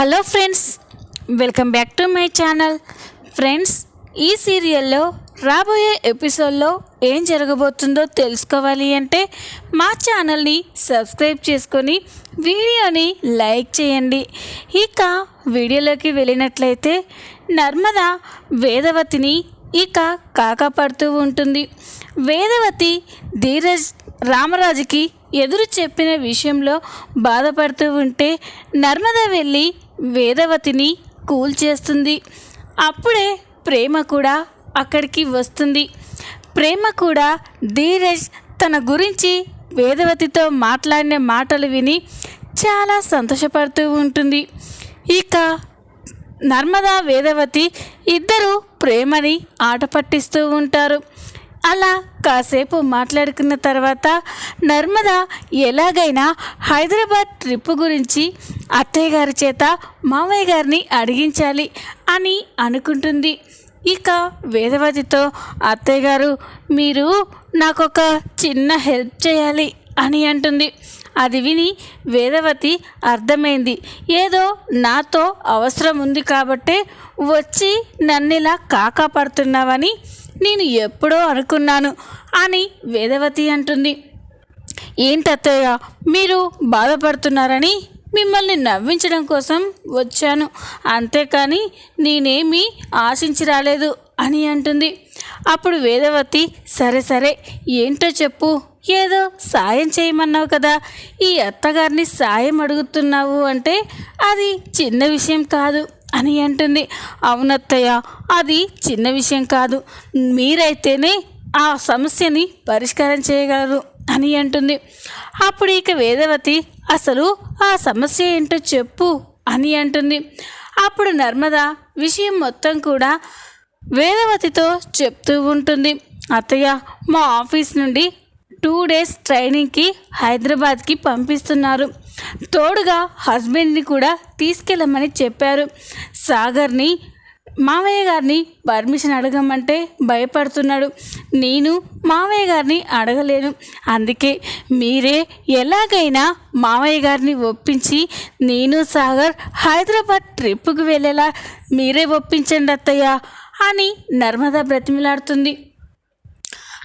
Hello friends welcome back to my channel. Friends ఈ సీరియల్లో రాబోయే ఎపిసోడ్లో ఏం జరగబోతుందో తెలుసుకోవాలి అంటే మా ఛానల్ని సబ్స్క్రైబ్ చేసుకొని వీడియోని లైక్ చేయండి. ఇక వీడియోలోకి వెళ్ళినట్లయితే నర్మద వేదవతిని ఇక కాకపడుతూ ఉంటుంది. వేదవతి ధీరజ్ రామరాజుకి ఎదురు చెప్పిన విషయంలో బాధపడుతూ ఉంటే నర్మద వెళ్ళి వేదవతిని కూల్ చేస్తుంది. అప్పుడే ప్రేమ కూడా అక్కడికి వస్తుంది. ప్రేమ కూడా ధీరజ్ తన గురించి వేదవతితో మాట్లాడిన మాటలు విని చాలా సంతోషపడుతూ ఉంటుంది. ఇక నర్మదా వేదవతి ఇద్దరు ప్రేమని ఆట పట్టిస్తూ ఉంటారు. అలా కాసేపు మాట్లాడుకున్న తర్వాత నర్మద ఎలాగైనా హైదరాబాద్ ట్రిప్ గురించి అత్తయ్య గారి చేత మామయ్య గారిని అడిగించాలి అని అనుకుంటుంది. ఇక వేదవతితో అత్తయ్య గారు మీరు నాకొక చిన్న హెల్ప్ చేయాలి అని అంటుంది. అది విని వేదవతి అర్థమైంది. ఏదో నాతో అవసరం ఉంది కాబట్టే వచ్చి నన్ను ఇలా కాకాపడుతున్నావని నేను ఎప్పుడో అనుకున్నాను అని వేదవతి అంటుంది. ఏంటత్తయ్య మీరు బాధపడుతున్నారని మిమ్మల్ని నవ్వించడం కోసం వచ్చాను. అంతేకాని నేనేమీ ఆశించి రాలేదు అని అంటుంది. అప్పుడు వేదవతి సరే సరే ఏంటో చెప్పు. ఏదో సాయం చేయమన్నావు కదా ఈ అత్తగారిని సాయం అడుగుతున్నావు అంటే అది చిన్న విషయం కాదు. అని అంటుంది. అవునత్తయ్య అది చిన్న విషయం కాదు. మీరైతేనే ఆ సమస్యని పరిష్కారం చేయగలరు అని అంటుంది. అప్పుడు ఇక వేదవతి అసలు ఆ సమస్య ఏంటో చెప్పు అని అంటుంది. అప్పుడు నర్మద విషయం మొత్తం కూడా వేదవతితో చెప్తూ ఉంటుంది. అత్తయ్య మా ఆఫీస్ నుండి టూ డేస్ ట్రైనింగ్కి హైదరాబాద్కి పంపిస్తున్నారు. తోడుగా హస్బెండ్ని కూడా తీసుకెళ్ళమని చెప్పారు. సాగర్ని మామయ్య గారిని పర్మిషన్ అడగమంటే భయపడుతున్నాడు. నేను మామయ్య గారిని అడగలేను. అందుకే మీరే ఎలాగైనా మామయ్య గారిని ఒప్పించి నేను సాగర్ హైదరాబాద్ ట్రిప్కి వెళ్ళేలా మీరే ఒప్పించండి అత్తయ్య అని నర్మదా బ్రతిమిలాడుతుంది.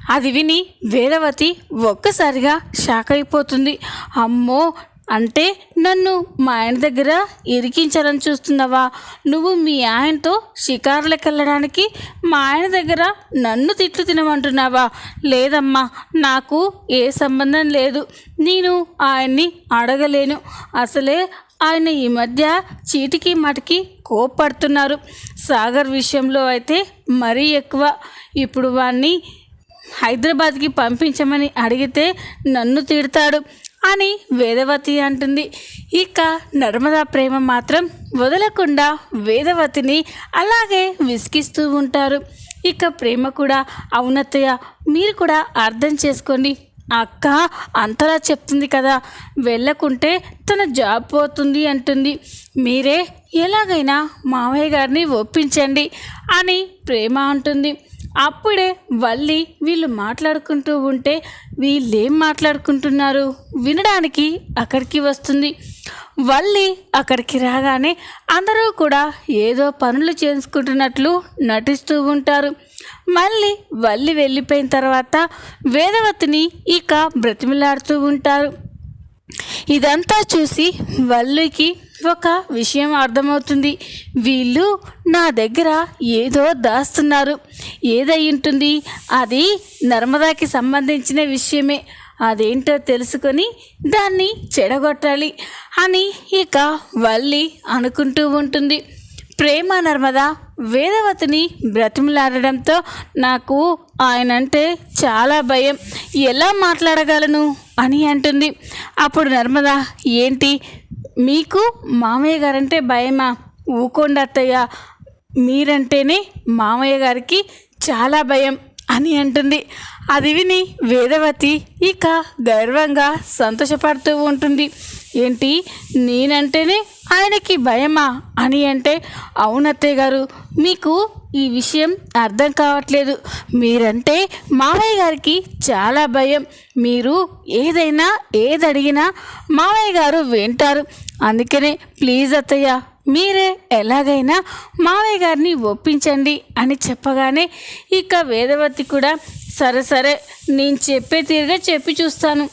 అది విని వేదవతి ఒక్కసారిగా షాక్ అయిపోతుంది అమ్మో అంటే నన్ను మా ఆయన దగ్గర ఇరికించాలని చూస్తున్నావా? నువ్వు మీ ఆయనతో షికారులకు వెళ్ళడానికి మా ఆయన దగ్గర నన్ను తిట్లు తినమంటున్నావా? లేదమ్మా నాకు ఏ సంబంధం లేదు. నేను ఆయన్ని అడగలేను. అసలే ఆయన ఈ మధ్య చీటికి మటికి కోప్పడుతున్నారు. సాగర్ విషయంలో అయితే మరీ ఎక్కువ. ఇప్పుడు వాణ్ణి హైదరాబాద్కి పంపించమని అడిగితే నన్ను తిడతాడు అని వేదవతి అంటుంది. ఇక నర్మదా ప్రేమ మాత్రం వదలకుండా వేదవతిని అలాగే విసిగిస్తూ ఉంటారు. ఇక ప్రేమ కూడా అవునత్తయ్య మీరు కూడా అర్థం చేసుకోండి. అక్క అంతలా చెప్తుంది కదా వెళ్ళకుంటే తన జాబ్ పోతుంది అంటుంది. మీరే ఎలాగైనా మావయ్య గారిని ఒప్పించండి అని ప్రేమ అంటుంది. అప్పుడే వల్లి వీళ్ళు మాట్లాడుకుంటూ ఉంటే వీళ్ళేం మాట్లాడుకుంటున్నారు? వినడానికి అక్కడికి వస్తుంది. వల్లి అక్కడికి రాగానే అందరూ కూడా ఏదో పనులు చేసుకుంటున్నట్లు నటిస్తూ ఉంటారు. మళ్ళీ వల్లి వెళ్ళిపోయిన తర్వాత వేదవతిని ఇక బ్రతిమిలాడుతూ ఉంటారు. ఇదంతా చూసి వల్లికి ఒక విషయం అర్థమవుతుంది. వీళ్ళు నా దగ్గర ఏదో దాస్తున్నారు. ఏదై ఉంటుంది? అది నర్మదాకి సంబంధించిన విషయమే. అదేంటో తెలుసుకొని దాన్ని చెడగొట్టాలి అని ఇక వల్లి అనుకుంటూ ఉంటుంది. ప్రేమ నర్మద వేదవతిని బ్రతిమలాడడంతో నాకు ఆయనంటే చాలా భయం. ఎలా మాట్లాడగలను? అని అంటుంది. అప్పుడు నర్మద ఏంటి? మీకు మామయ్య గారంటే భయమా? ఊకోండి అత్తయ్య. మీరంటేనే మామయ్య గారికి చాలా భయం అని అంటుంది. అది విని వేదవతి ఇక గర్వంగా సంతోషపడుతూ ఉంటుంది. ఏంటి? నేనంటేనే ఆయనకి భయమా? అని అంటే అవునత్తయ్య గారు మీకు ఈ విషయం అర్థం కావట్లేదు. మీరంటే మావయ్య గారికి చాలా భయం. మీరు ఏదైనా ఏది అడిగినా మావయ్య గారు వింటారు. అందుకనే ప్లీజ్ అత్తయ్య మీరే ఎలాగైనా మావయ్య గారిని ఒప్పించండి అని చెప్పగానే ఇక వేదవతి కూడా సరే సరే నేను చెప్పే తీరుగా చెప్పి చూస్తాను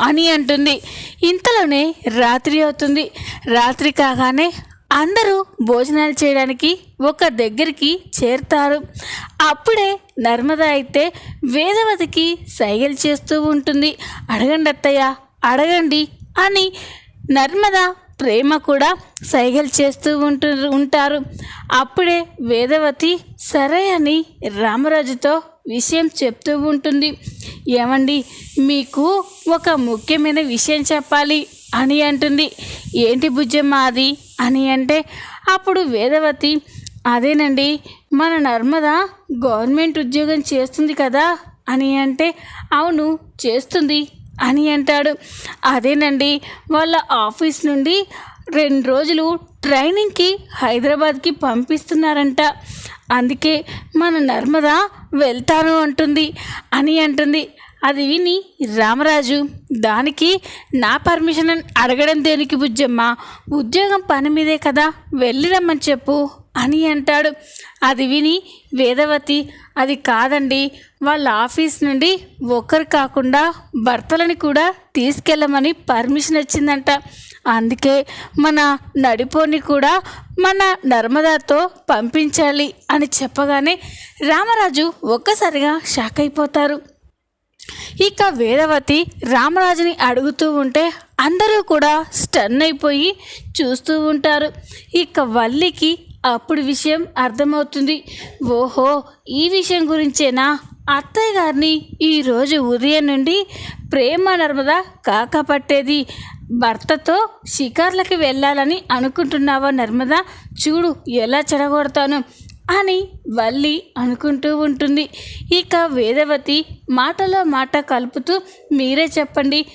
అని అంటుంది. ఇంతలోనే రాత్రి అవుతుంది. రాత్రి కాగానే అందరూ భోజనాలు చేయడానికి ఒక దగ్గరికి చేరుతారు. అప్పుడే నర్మద అయితే వేదవతికి సైగలు చేస్తూ ఉంటుంది. అడగండి అత్తయ్య అడగండి అని నర్మద ప్రేమ కూడా సైగలు చేస్తూ ఉంటు ఉంటారు. అప్పుడే వేదవతి సరే అని రామరాజుతో విషయం చెప్తూ ఉంటుంది. ఏమండి మీకు ఒక ముఖ్యమైన విషయం చెప్పాలి అని అంటుంది. ఏంటి బుజ్జమ్మ అది? అని అంటే అప్పుడు వేదవతి అదేనండి మన నర్మద గవర్నమెంట్ ఉద్యోగం చేస్తుంది కదా? అని అంటే అవును చేస్తుంది అని అంటాడు. అదేనండి వాళ్ళ ఆఫీస్ నుండి రెండు రోజులు ట్రైనింగ్కి హైదరాబాద్కి పంపిస్తున్నారంట. అందుకే మన నర్మద వెళ్తాను అంటుంది. అని అంటుంది. అది విని రామరాజు దానికి నా పర్మిషన్ అని అడగడం దేనికి బుజ్జమ్మ? ఉద్యోగం పని మీదే కదా వెళ్ళి రమ్మని చెప్పు అని అంటాడు. అది విని వేదవతి అది కాదండి వాళ్ళ ఆఫీస్ నుండి ఒక్కరు కాకుండా భర్తలని కూడా తీసుకెళ్ళమని పర్మిషన్ వచ్చిందంట అందుకే మన నడిపోని కూడా మన నర్మదాతో పంపించాలి అని చెప్పగానే రామరాజు ఒక్కసారిగా షాక్ అయిపోతారు. ఇక వేదవతి రామరాజుని అడుగుతూ ఉంటే అందరూ కూడా స్టన్ అయిపోయి చూస్తూ ఉంటారు. ఇక వల్లికి అప్పుడు విషయం అర్థమవుతుంది. ఓహో ఈ విషయం గురించేనా? అత్తయ్య గారిని ఈరోజు ఉదయం నుండి ప్రేమ నర్మద కాక పట్టేది. భర్తతో షికార్లకి వెళ్ళాలని అనుకుంటున్నావా నర్మద? చూడు ఎలా చెడగొడతాను. అని వల్లి అనుకుంటూ ఉంటుంది. ఇక వేదవతి మాటలో మాట కలుపుతూ మీరే చెప్పండి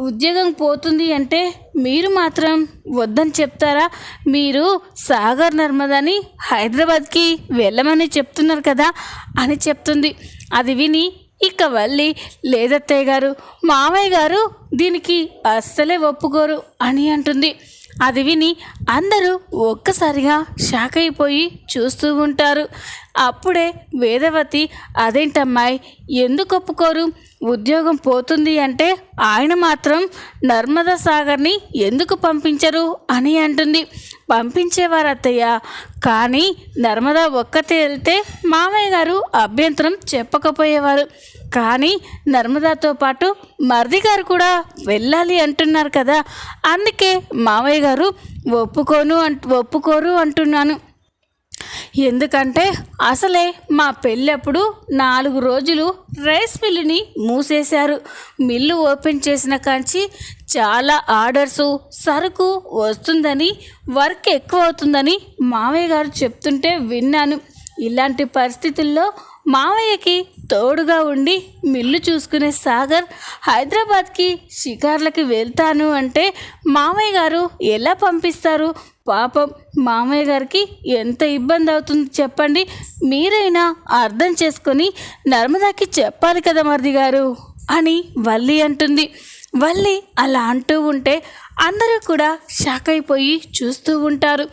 ఉద్యోగం పోతుంది అంటే మీరు మాత్రం వద్దని చెప్తారా? మీరు సాగర్ నర్మదని హైదరాబాద్కి వెళ్ళమని చెప్తున్నారు కదా అని చెప్తుంది. అది విని ఇక వల్లి లేదత్తయ్య గారు మామయ్య గారు దీనికి అస్సలే ఒప్పుకోరు అని అంటుంది. అది విని అందరూ ఒక్కసారిగా షాక్ అయిపోయి చూస్తూ ఉంటారు. అప్పుడే వేదవతి అదేంటమ్మాయి ఎందుకు ఒప్పుకోరు? ఉద్యోగం పోతుంది అంటే ఆయన మాత్రం నర్మదా సాగర్ని ఎందుకు పంపించరు? అని అంటుంది. పంపించేవారు అత్తయ్య కానీ నర్మదా ఒక్కతే వెళ్తే మామయ్య గారు అభ్యంతరం చెప్పకపోయేవారు. కానీ నర్మదాతో పాటు మరిది గారు కూడా వెళ్ళాలి అంటున్నారు కదా అందుకే మామయ్య గారు ఒప్పుకోను అంట ఒప్పుకోరు అంటున్నాను. ఎందుకంటే అసలే మా పెళ్ళప్పుడు నాలుగు రోజులు రైస్ మిల్లుని మూసేశారు. మిల్లు ఓపెన్ చేసిన కాంచి చాలా ఆర్డర్సు సరుకు వస్తుందని వర్క్ ఎక్కువ అవుతుందని మామయ్య గారు చెప్తుంటే విన్నాను. ఇలాంటి పరిస్థితుల్లో మావయ్యకి తోడుగా ఉండి మిల్లు చూసుకునే సాగర్ హైదరాబాద్కి షికార్లకి వెళ్తాను అంటే మామయ్య గారు ఎలా పంపిస్తారు? పాపం మామయ్య గారికి ఎంత ఇబ్బంది అవుతుంది చెప్పండి. మీరైనా అర్థం చేసుకొని నర్మదాకి చెప్పాలి కదా మరిది గారు? అని వల్లి అంటుంది. వల్లి అలా అంటూ ఉంటే అందరూ కూడా షాక్ అయిపోయి చూస్తూ ఉంటారు.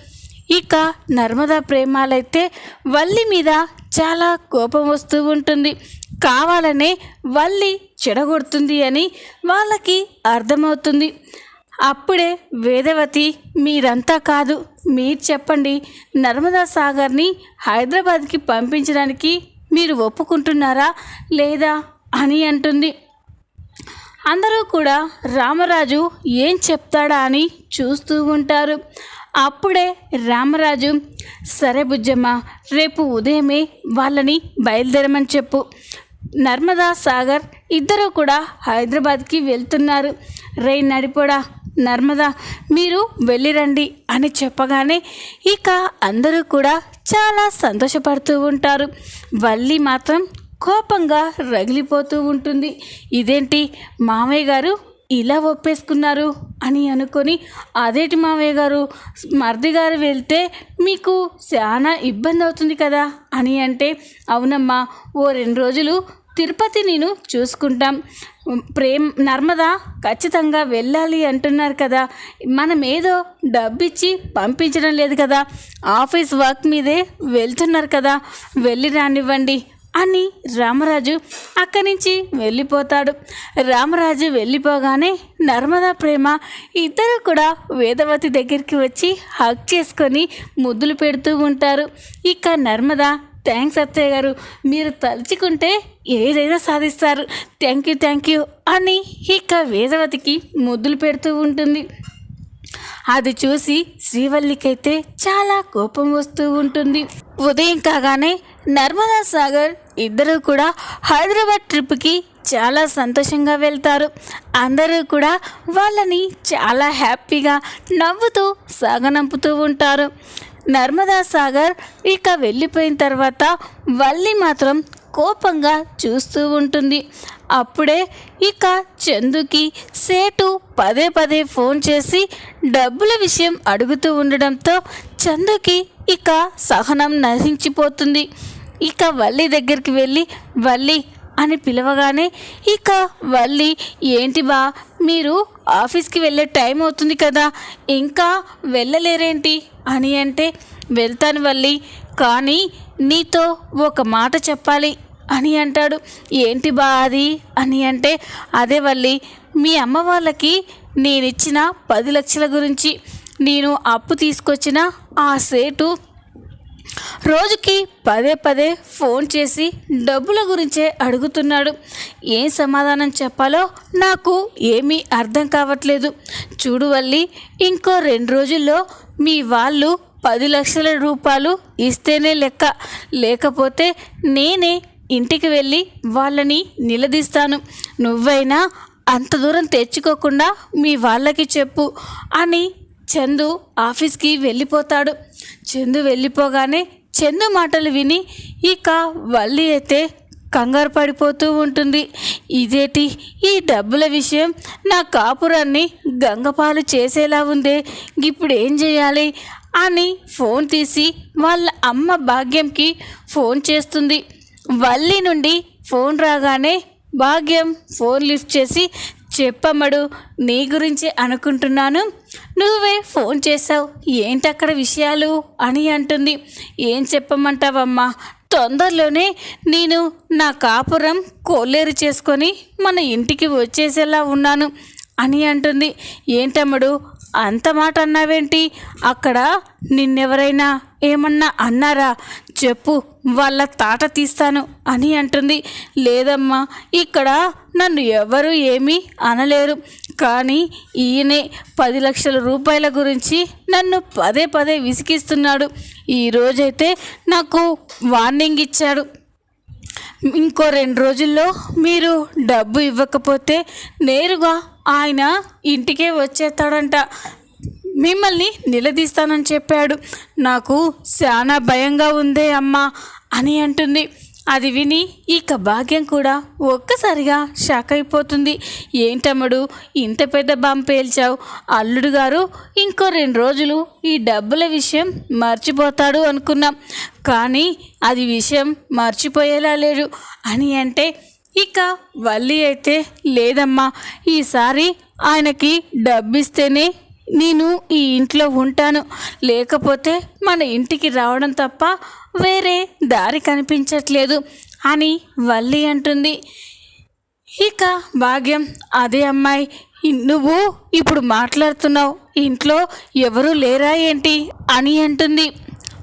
ఇక నర్మదా ప్రేమాలైతే వల్లి మీద చాలా కోపం వస్తూ ఉంటుంది. కావాలనే వల్లి చెడగొడుతుంది అని వాళ్ళకి అర్థమవుతుంది. అప్పుడే వేదవతి మీరంతా కాదు మీరు చెప్పండి నర్మదా సాగర్ని హైదరాబాద్కి పంపించడానికి మీరు ఒప్పుకుంటున్నారా లేదా అని అంటుంది. అందరూ కూడా రామరాజు ఏం చెప్తాడా అని చూస్తూ ఉంటారు. అప్పుడే రామరాజు సరే బుజ్జమ్మ రేపు ఉదయమే వాళ్ళని బయలుదేరమని చెప్పు. నర్మదా సాగర్ ఇద్దరు కూడా హైదరాబాద్కి వెళ్తున్నారు. రే నడిపోడా నర్మదా మీరు వెళ్ళిరండి అని చెప్పగానే ఇక అందరూ కూడా చాలా సంతోషపడుతూ ఉంటారు. వల్లి మాత్రం కోపంగా రగిలిపోతూ ఉంటుంది. ఇదేంటి? మామయ్య గారు ఇలా ఒప్పేసుకున్నారు అని అనుకొని అదేటి మావయ్య గారు మర్ది గారు వెళ్తే మీకు చాలా ఇబ్బంది అవుతుంది కదా అని అంటే అవునమ్మా ఓ రెండు రోజులు తిరుపతి నేను చూసుకుంటాం. ప్రేమ్ నర్మదా ఖచ్చితంగా వెళ్ళాలి అంటున్నారు కదా. మనం ఏదో డబ్బిచ్చి పంపించడం లేదు కదా. ఆఫీస్ వర్క్ మీదే వెళ్తున్నారు కదా. వెళ్ళి రానివ్వండి. అని రామరాజు అక్కడి నుంచి వెళ్ళిపోతాడు. రామరాజు వెళ్ళిపోగానే నర్మదా ప్రేమ ఇద్దరు కూడా వేదవతి దగ్గరికి వచ్చి హక్ చేసుకొని ముద్దులు పెడుతూ ఉంటారు. ఇక నర్మదా థ్యాంక్స్ అత్తయ్య గారు మీరు తలుచుకుంటే ఏదైనా సాధిస్తారు. థ్యాంక్ యూ థ్యాంక్ యూ అని ఇక వేదవతికి ముద్దులు పెడుతూ ఉంటుంది. అది చూసి శ్రీవల్లికైతే చాలా కోపం వస్తూ ఉంటుంది. ఉదయం కాగానే నర్మదా సాగర్ ఇద్దరు కూడా హైదరాబాద్ ట్రిప్కి చాలా సంతోషంగా వెళ్తారు. అందరూ కూడా వాళ్ళని చాలా హ్యాపీగా నవ్వుతూ సాగనంపుతూ ఉంటారు. నర్మదా సాగర్ ఇక వెళ్ళిపోయిన తర్వాత వల్లి మాత్రం కోపంగా చూస్తూ ఉంటుంది. అప్పుడే ఇక చందుకి సేటు పదే పదే ఫోన్ చేసి డబ్బుల విషయం అడుగుతూ ఉండడంతో చందుకి ఇక సహనం నశించిపోతుంది. ఇక వల్లి దగ్గరికి వెళ్ళి వల్లి అని పిలవగానే ఇక వల్లి ఏంటి బా మీరు ఆఫీస్కి వెళ్ళే టైం అవుతుంది కదా ఇంకా వెళ్ళలేరేంటి? అని అంటే వెళ్తాను వల్లి కానీ నీతో ఒక మాట చెప్పాలి అని అంటాడు. ఏంటి బా అది? అని అంటే అదే వల్లి మీ అమ్మ వాళ్ళకి నేనిచ్చిన పది లక్షల గురించి నేను అప్పు తీసుకొచ్చిన ఆ సేటు రోజుకి పదే పదే ఫోన్ చేసి డబ్బుల గురించే అడుగుతున్నాడు. ఏం సమాధానం చెప్పాలో నాకు ఏమీ అర్థం కావట్లేదు. చూడు వల్లి ఇంకో రెండు రోజుల్లో మీ వాళ్ళు పది లక్షల రూపాయలు ఇస్తేనే లెక్క. లేకపోతే నేనే ఇంటికి వెళ్ళి వాళ్ళని నిలదీస్తాను. నువ్వైనా అంత దూరం తెచ్చుకోకుండా మీ వాళ్ళకి చెప్పు అని చందు ఆఫీస్కి వెళ్ళిపోతాడు. చందు వెళ్ళిపోగానే చందు మాటలు విని ఇక వల్లి అయితే కంగారు పడిపోతూ ఉంటుంది. ఇదేటి? ఈ డబ్బుల విషయం నా కాపురాన్ని గంగపాలు చేసేలా ఉందే. ఇప్పుడు ఏం చేయాలి? అని ఫోన్ తీసి వాళ్ళ అమ్మ భాగ్యంకి ఫోన్ చేస్తుంది. వల్లి నుండి ఫోన్ రాగానే భాగ్యం ఫోన్ లిఫ్ట్ చేసి చెప్పమ్మడు నీ గురించి అనుకుంటున్నాను. నువ్వే ఫోన్ చేసావు ఏంటక్కడ విషయాలు? అని అంటుంది. ఏం చెప్పమంటావమ్మా? తొందరలోనే నేను నా కాపురం కోలేరు చేసుకొని మన ఇంటికి వచ్చేసేలా ఉన్నాను అని అంటుంది. ఏంటమ్ముడు? అంత మాట అన్నావేంటి? అక్కడ నిన్నెవరైనా ఏమన్నా అన్నారా? చెప్పు వాళ్ళ తాట తీస్తాను అని అంటుంది. లేదమ్మా ఇక్కడ నన్ను ఎవరు ఏమీ అనలేరు. కానీ ఈయనే పది లక్షల రూపాయల గురించి నన్ను పదే పదే విసిగిస్తున్నాడు. ఈరోజైతే నాకు వార్నింగ్ ఇచ్చాడు. ఇంకో రెండు రోజుల్లో మీరు డబ్బు ఇవ్వకపోతే నేరుగా ఆయన ఇంటికే వచ్చేస్తాడంట. మిమ్మల్ని నిలదీస్తానని చెప్పాడు. నాకు చాలా భయంగా ఉందే అమ్మ అని అంటుంది. అది విని ఇక భాగ్యం కూడా ఒక్కసారిగా షాక్ అయిపోతుంది. ఏంటమ్ముడు ఇంత పెద్ద బాంబు పేల్చావు. అల్లుడు గారు ఇంకో రెండు రోజులు ఈ డబ్బుల విషయం మర్చిపోతాడు అనుకున్నాం. కానీ అది విషయం మర్చిపోయేలా లేడు అని అంటే ఇక వల్లి అయితే లేదమ్మా. ఈసారి ఆయనకి డబ్బిస్తేనే నేను ఈ ఇంట్లో ఉంటాను. లేకపోతే మన ఇంటికి రావడం తప్ప వేరే దారి కనిపించట్లేదు అని వల్లి అంటుంది. ఇక భాగ్యం అదే అమ్మాయి. నువ్వు ఇప్పుడు మాట్లాడుతున్నావు ఇంట్లో ఎవరు లేరా ఏంటి అని అంటుంది.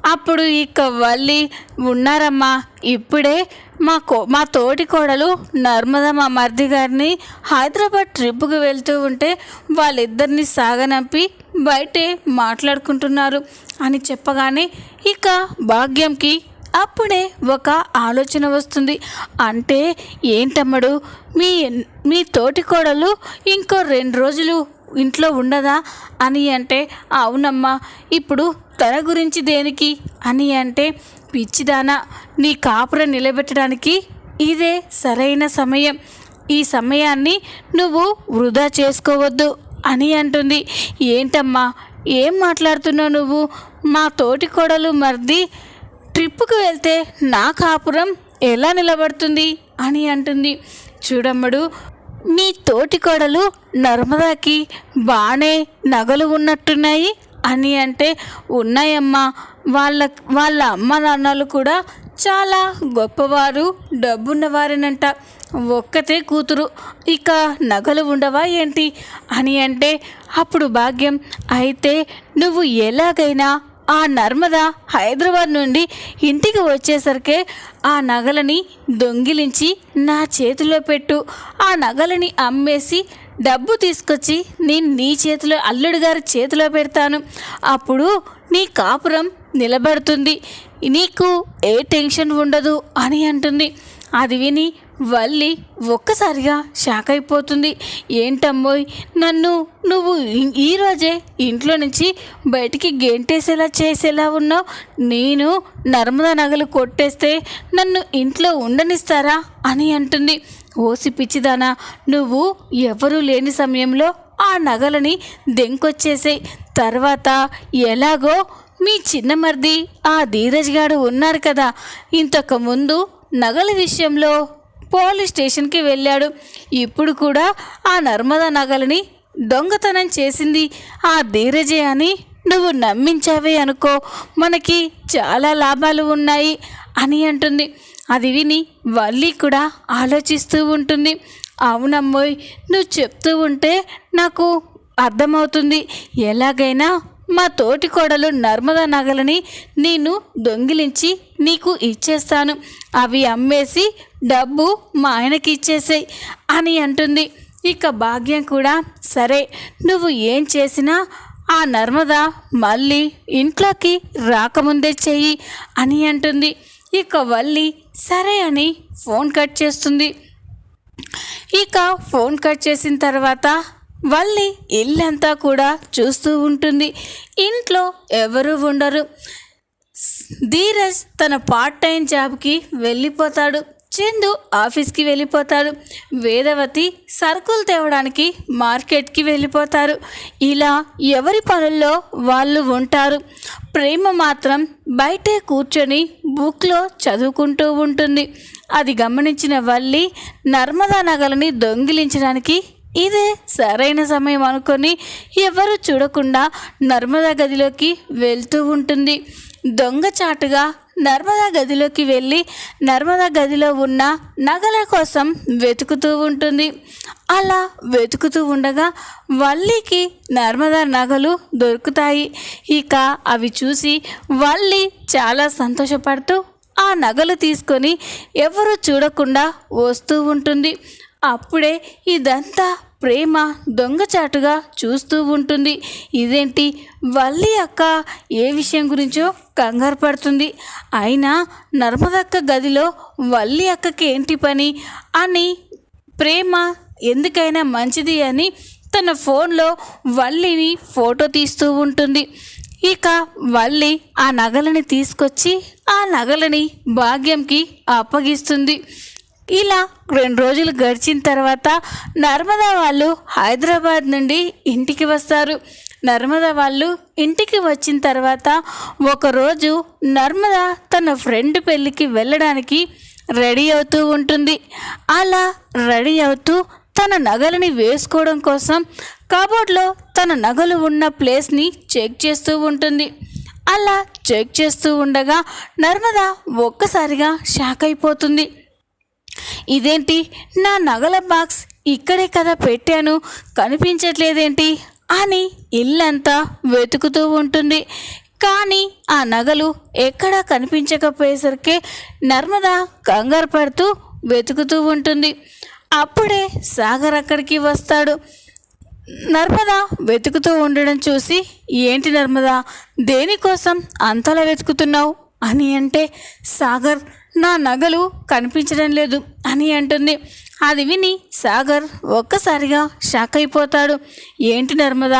అప్పుడు ఇక వల్లి ఉన్నారమ్మా ఇప్పుడే మా కో మా తోటి కోడలు నర్మద మా మరిది గారిని హైదరాబాద్ ట్రిప్కి వెళ్తూ ఉంటే వాళ్ళిద్దరిని సాగనంపి బయటే మాట్లాడుకుంటున్నారు అని చెప్పగానే ఇక భాగ్యంకి అప్పుడే ఒక ఆలోచన వస్తుంది. అంటే ఏంటమ్మడు? మీ మీ తోటి కోడలు ఇంకో రెండు రోజులు ఇంట్లో ఉండదా? అని అంటే అవునమ్మా ఇప్పుడు తన గురించి దేనికి? అని అంటే పిచ్చిదానా నీ కాపురం నిలబెట్టడానికి ఇదే సరైన సమయం. ఈ సమయాన్ని నువ్వు వృధా చేసుకోవద్దు. అని అంటుంది. ఏంటమ్మా ఏం మాట్లాడుతున్నావు నువ్వు? మా తోటి కోడలు మరిది ట్రిప్పుకు వెళ్తే నా కాపురం ఎలా నిలబడుతుంది? అని అంటుంది. చూడమ్మడు మీ తోటి కోడలు నర్మదాకి బాగానే నగలు ఉన్నట్టున్నాయి అని అంటే ఉన్నాయమ్మా వాళ్ళ వాళ్ళ అమ్మ నాన్నలు కూడా చాలా గొప్పవారు డబ్బున్నవారేనంట. ఒక్కతే కూతురు ఇక నగలు ఉండవా ఏంటి? అని అంటే అప్పుడు భాగ్యం అయితే నువ్వు ఎలాగైనా ఆ నర్మద హైదరాబాద్ నుండి ఇంటికి వచ్చేసరికే ఆ నగలని దొంగిలించి నా చేతిలో పెట్టు. ఆ నగలని అమ్మేసి డబ్బు తీసుకొచ్చి నేను నీ చేతిలో అల్లుడు గారి చేతిలో పెడతాను. అప్పుడు నీ కాపురం నిలబడుతుంది. నీకు ఏ టెన్షన్ ఉండదు అని అంటుంది. అది విని వల్లి ఒక్కసారిగా షాక్ అయిపోతుంది. ఏంటమ్మోయ్ నన్ను నువ్వు ఈరోజే ఇంట్లో నుంచి బయటికి గెంటేసేలా చేసేలా ఉన్నావు. నేను నర్మదా నగలు కొట్టేస్తే నన్ను ఇంట్లో ఉండనిస్తారా అని అంటుంది. ఓసి పిచ్చిదానా నువ్వు ఎవరూ లేని సమయంలో ఆ నగలని దెంకొచ్చేసాయి. తర్వాత ఎలాగో మీ చిన్నమరిది ఆ ధీరజ్ గారు ఉన్నారు కదా. ఇంతకుముందు నగల విషయంలో పోలీస్ స్టేషన్కి వెళ్ళాడు. ఇప్పుడు కూడా ఆ నర్మదా నగలని దొంగతనం చేసింది ఆ ధీరజే అని నువ్వు నమ్మించావే అనుకో. మనకి చాలా లాభాలు ఉన్నాయి అని అంటుంది. అది విని వల్లి కూడా ఆలోచిస్తూ ఉంటుంది. అవునమ్మోయ్ నువ్వు చెప్తూ ఉంటే నాకు అర్థమవుతుంది. ఎలాగైనా మా తోటి కోడలు నర్మదా నగలని నేను దొంగిలించి నీకు ఇచ్చేస్తాను. అవి అమ్మేసి డబ్బు మా ఆయనకి ఇచ్చేసాయి అని అంటుంది. ఇక భాగ్యం కూడా సరే. నువ్వు ఏం చేసినా ఆ నర్మద మళ్ళీ ఇంట్లోకి రాకముందే చెయ్యి అని అంటుంది. ఇక వల్లి సరే అని ఫోన్ కట్ చేస్తుంది. ఇక ఫోన్ కట్ చేసిన తర్వాత వల్లి ఇల్లంతా కూడా చూస్తూ ఉంటుంది. ఇంట్లో ఎవరు ఉండరు. ధీరజ్ తన పార్ట్ టైం జాబ్కి వెళ్ళిపోతాడు. చందు ఆఫీస్కి వెళ్ళిపోతాడు. వేదవతి సరుకులు తేవడానికి మార్కెట్కి వెళ్ళిపోతారు. ఇలా ఎవరి పనుల్లో వాళ్ళు ఉంటారు. ప్రేమ మాత్రం బయటే కూర్చొని బుక్లో చదువుకుంటూ ఉంటుంది. అది గమనించిన వల్లి నర్మదా నగలని దొంగిలించడానికి ఇదే సరైన సమయం అనుకొని ఎవరు చూడకుండా నర్మదా గదిలోకి వెళ్తూ ఉంటుంది. దొంగచాటుగా నర్మదా గదిలోకి వెళ్ళి నర్మదా గదిలో ఉన్న నగల కోసం వెతుకుతూ ఉంటుంది. అలా వెతుకుతూ ఉండగా వల్లికి నర్మదా నగలు దొరుకుతాయి. ఇక అవి చూసి వల్లి చాలా సంతోషపడుతూ ఆ నగలు తీసుకొని ఎవరు చూడకుండా వస్తూ ఉంటుంది. అప్పుడే ఇదంతా ప్రేమ దొంగచాటుగా చూస్తూ ఉంటుంది. ఇదేంటి? వల్లి అక్క ఏ విషయం గురించో కంగారు పడుతుంది. అయినా నర్మదక్క గదిలో వల్లి అక్కకి ఏంటి పని? అని ప్రేమ ఎందుకైనా మంచిది అని తన ఫోన్లో వల్లిని ఫోటో తీస్తూ ఉంటుంది. ఇక వల్లి ఆ నగలని తీసుకొచ్చి ఆ నగలని భాగ్యంకి అప్పగిస్తుంది. ఇలా రెండు రోజులు గడిచిన తర్వాత నర్మదా వాళ్ళు హైదరాబాద్ నుండి ఇంటికి వస్తారు. నర్మదా వాళ్ళు ఇంటికి వచ్చిన తర్వాత ఒకరోజు నర్మదా తన ఫ్రెండ్ పెళ్ళికి వెళ్ళడానికి రెడీ అవుతూ ఉంటుంది. అలా రెడీ అవుతూ తన నగలని వేసుకోవడం కోసం కబోర్డ్లో తన నగలు ఉన్న ప్లేస్ని చెక్ చేస్తూ ఉంటుంది. అలా చెక్ చేస్తూ ఉండగా నర్మద ఒక్కసారిగా షాక్ అయిపోతుంది. ఇదేంటి? నా నగల బాక్స్ ఇక్కడే కదా పెట్టాను. కనిపించట్లేదేంటి? అని ఇల్లంతా వెతుకుతూ ఉంటుంది. కానీ ఆ నగలు ఎక్కడా కనిపించకపోయేసరికి నర్మద కంగారు పడుతూ వెతుకుతూ ఉంటుంది. అప్పుడే సాగర్ అక్కడికి వస్తాడు. నర్మద వెతుకుతూ ఉండడం చూసి ఏంటి నర్మద దేనికోసం అంతలా వెతుకుతున్నావు? అని అంటే సాగర్ నా నగలు కనిపించడం లేదు అని అంటుంది. అది విని సాగర్ ఒక్కసారిగా షాక్ అయిపోతాడు. ఏంటి నర్మద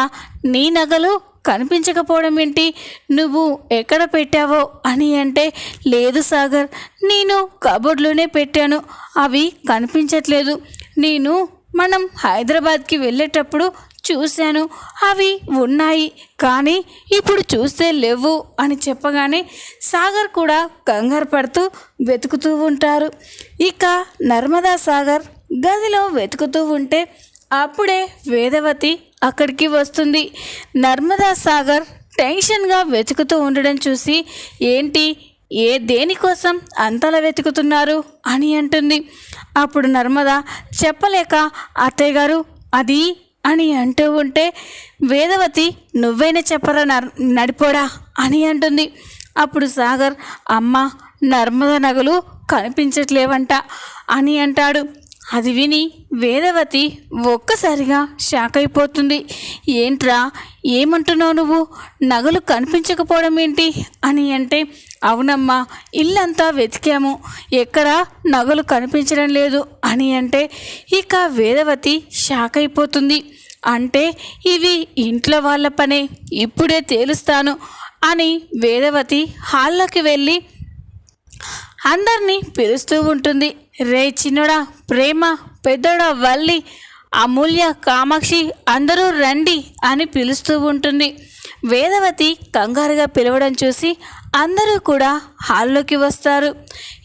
నీ నగలు కనిపించకపోవడం ఏంటి? నువ్వు ఎక్కడ పెట్టావో అని అంటే లేదు సాగర్ నేను కబోర్డ్లోనే పెట్టాను. అవి కనిపించట్లేదు. నేను మనం హైదరాబాద్కి వెళ్ళేటప్పుడు చూశాను. అవి ఉన్నాయి. కానీ ఇప్పుడు చూస్తే లేవు అని చెప్పగానే సాగర్ కూడా కంగారు పడుతూ వెతుకుతూ ఉంటారు. ఇక నర్మదా సాగర్ గదిలో వెతుకుతూ ఉంటే అప్పుడే వేదవతి అక్కడికి వస్తుంది. నర్మదా సాగర్ టెన్షన్గా వెతుకుతూ ఉండడం చూసి ఏంటి ఏ దేనికోసం అంతలా వెతుకుతున్నారు అని అంటుంది. అప్పుడు నర్మద చెప్పలేక అత్తయ్య గారు అది అని అంటూ ఉంటే వేదవతి నువ్వైనా చెప్పరా నర్ నడిపోడా అని అంటుంది. అప్పుడు సాగర్ అమ్మ నర్మద నగలు కనిపించట్లేవంట అని అంటాడు. అది విని వేదవతి ఒక్కసారిగా షాక్ అయిపోతుంది. ఏంట్రా ఏమంటున్నావు నువ్వు? నగలు కనిపించకపోవడం ఏంటి? అని అంటే అవునమ్మా ఇల్లంతా వెతికాము. ఎక్కడా నగలు కనిపించడం లేదు. అని అంటే ఇక వేదవతి షాక్ అయిపోతుంది. అంటే ఇవి ఇంట్లో వాళ్ళ పనే ఇప్పుడే తేలుస్తాను అని వేదవతి హాల్లోకి వెళ్ళి అందరినీ పిలుస్తూ ఉంటుంది. రే చిన్నోడా ప్రేమ పెద్దోడా వల్లి అమూల్య కామాక్షి అందరూ రండి అని పిలుస్తూ ఉంటుంది. వేదవతి కంగారుగా పిలవడం చూసి అందరూ కూడా హాల్లోకి వస్తారు.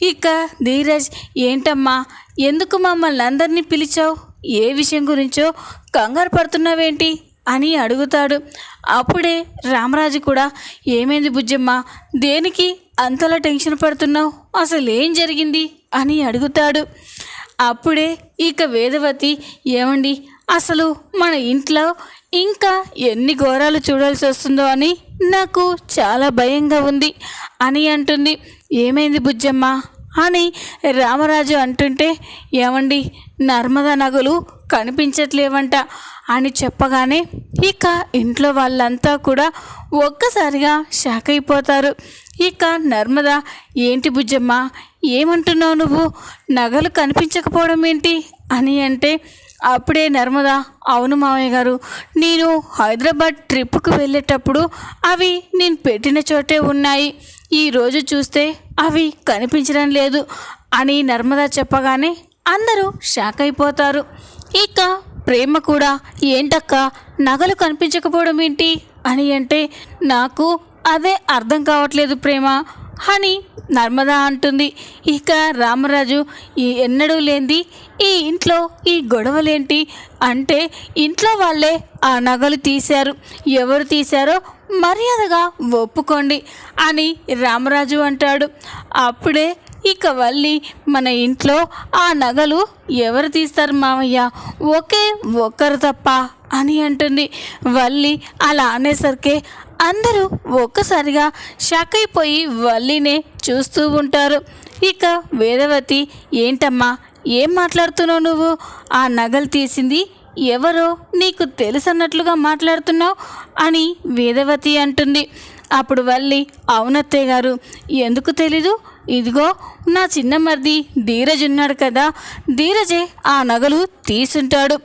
ఇక ధీరజ్ ఏంటమ్మా ఎందుకు మమ్మల్ని అందరినీ పిలిచావు? ఏ విషయం గురించో కంగారు పడుతున్నావేంటి? అని అడుగుతాడు. అప్పుడే రామరాజు కూడా ఏమైంది బుజ్జమ్మ? దేనికి అంతలా టెన్షన్ పడుతున్నావు? అసలు ఏం జరిగింది? అని అడుగుతాడు. అప్పుడే ఇక వేదవతి ఏమండి అసలు మన ఇంట్లో ఇంకా ఎన్ని ఘోరాలు చూడాల్సి వస్తుందో అని నాకు చాలా భయంగా ఉంది అని అంటుంది. ఏమైంది బుజ్జమ్మ? అని రామరాజు అంటుంటే ఏమండి నర్మదా నగలు కనిపించట్లేవంట అని చెప్పగానే ఇక ఇంట్లో వాళ్ళంతా కూడా ఒక్కసారిగా షాక్ అయిపోతారు. ఇక నర్మద ఏంటి బుజ్జమ్మ ఏమంటున్నావు నువ్వు? నగలు కనిపించకపోవడం ఏంటి? అని అంటే అప్పుడే నర్మద అవును మామయ్య గారు నేను హైదరాబాద్ ట్రిప్కు వెళ్ళేటప్పుడు అవి నేను పెట్టిన చోటే ఉన్నాయి. ఈరోజు చూస్తే అవి కనిపించడం లేదు అని నర్మదా చెప్పగానే అందరూ షాక్ అయిపోతారు. ఇక ప్రేమ కూడా ఏంటక్క నగలు కనిపించకపోవడం ఏంటి అని అంటే నాకు అదే అర్థం కావట్లేదు ప్రేమ అని నర్మదా అంటుంది. ఇక రామరాజు ఈ ఎన్నడూ లేనిది ఈ ఇంట్లో ఈ గొడవలేంటి? అంటే ఇంట్లో వాళ్ళే ఆ నగలు తీశారు. ఎవరు తీశారో మర్యాదగా ఒప్పుకోండి అని రామరాజు అంటాడు. అప్పుడే ఇక వల్లి మన ఇంట్లో ఆ నగలు ఎవరు తీస్తారు మామయ్య ఒకే ఒక్కరు తప్ప అని అంటుంది. వల్లి అలా అనేసరికి అందరూ ఒక్కసారిగా షాక్ అయిపోయి వల్లినే చూస్తూ ఉంటారు. ఇక వేదవతి ఏంటమ్మా? ఏం మాట్లాడుతున్నావు నువ్వు? ఆ నగలు తీసింది ఎవరో నీకు తెలుసన్నట్లుగా మాట్లాడుతున్నావు అని వేదవతి అంటుంది. అప్పుడు వల్లి అవునత్తయ్య గారు ఎందుకు తెలీదు? ఇదిగో నా చిన్న మరిది ధీరజ్ ఉన్నాడు కదా ధీరజే ఆ నగలు తీసుంటాడు.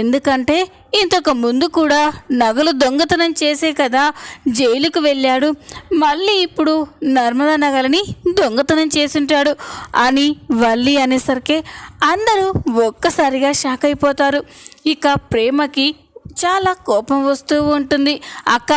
ఎందుకంటే ఇంతకు ముందు కూడా నగలు దొంగతనం చేసే కదా జైలుకు వెళ్ళాడు. మళ్ళీ ఇప్పుడు నర్మదా నగలని దొంగతనం చేసుంటాడు అని వల్లి అనేసరికి అందరూ ఒక్కసారిగా షాక్ అయిపోతారు. ఇక ప్రేమకి చాలా కోపం వస్తూ ఉంటుంది. అక్క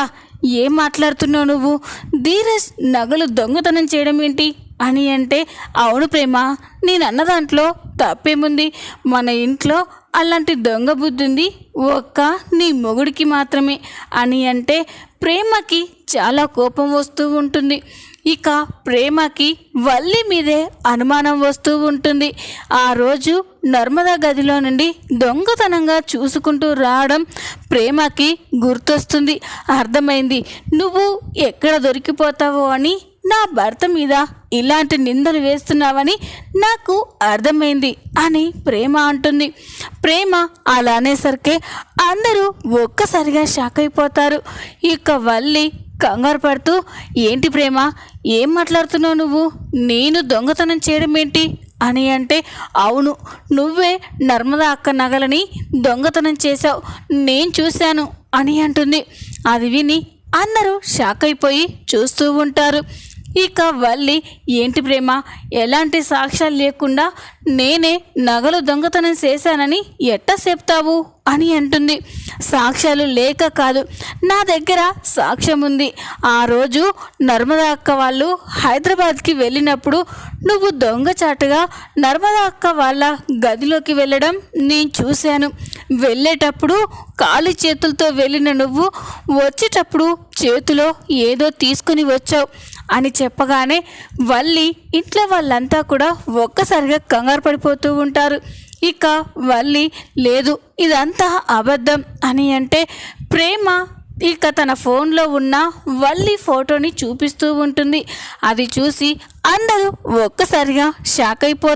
ఏం మాట్లాడుతున్నావు నువ్వు? ధీరజ్ నగలు దొంగతనం చేయడం ఏంటి? అని అంటే అవును ప్రేమ నేను అన్న దాంట్లో తప్పేముంది? మన ఇంట్లో అలాంటి దొంగ బుద్ధి ఉంది ఒక్క నీ మొగుడికి మాత్రమే అని అంటే ప్రేమకి చాలా కోపం వస్తూ ఉంటుంది. ఇక ప్రేమకి వల్లి మీదే అనుమానం వస్తూ ఉంటుంది. ఆ రోజు నర్మదా గదిలో నుండి దొంగతనంగా చూసుకుంటూ రావడం ప్రేమకి గుర్తొస్తుంది. అర్థమైంది. నువ్వు ఎక్కడ దొరికిపోతావో అని నా భర్త మీద ఇలాంటి నిందలు వేస్తున్నావని నాకు అర్థమైంది అని ప్రేమ అంటుంది. ప్రేమ అలా అనేసరికి అందరూ ఒక్కసారిగా షాక్ అయిపోతారు. ఇక వల్లి కంగారు పడుతూ ఏంటి ప్రేమ ఏం మాట్లాడుతున్నావు నువ్వు? నేను దొంగతనం చేయడం ఏంటి? అని అంటే అవును నువ్వే నర్మదా అక్క నగలని దొంగతనం చేశావు. నేను చూశాను అని అంటుంది. అది విని అందరూ షాక్ అయిపోయి చూస్తూ ఉంటారు. ఇక వల్లి ఏంటి ప్రేమ? ఎలాంటి సాక్ష్యాలు లేకుండా నేనే నగలు దొంగతనం చేశానని ఎట్టా చెప్తావు అని అంటుంది. సాక్ష్యాలు లేక కాదు నా దగ్గర సాక్ష్యం ఉంది. ఆ రోజు నర్మదా అక్క వాళ్ళు హైదరాబాద్కి వెళ్ళినప్పుడు నువ్వు దొంగచాటుగా నర్మదా అక్క వాళ్ళ గదిలోకి వెళ్ళడం నేను చూశాను. వెళ్ళేటప్పుడు ఖాళీ చేతులతో వెళ్ళిన నువ్వు వచ్చేటప్పుడు చేతిలో ఏదో తీసుకుని వచ్చావు. అని చెప్పగానే వల్లి ఇంట్లో వాళ్ళంతా కూడా ఒక్కసారిగా కంగారు పడిపోతూ ఉంటారు. ఇక వల్లి లేదు ఇదంతా అబద్ధం అని అంటే ప్రేమ ఇక తన ఫోన్లో ఉన్న వల్లి ఫోటోని చూపిస్తూ ఉంటుంది. అది చూసి అందరూ ఒక్కసారిగా షాక్ అయిపో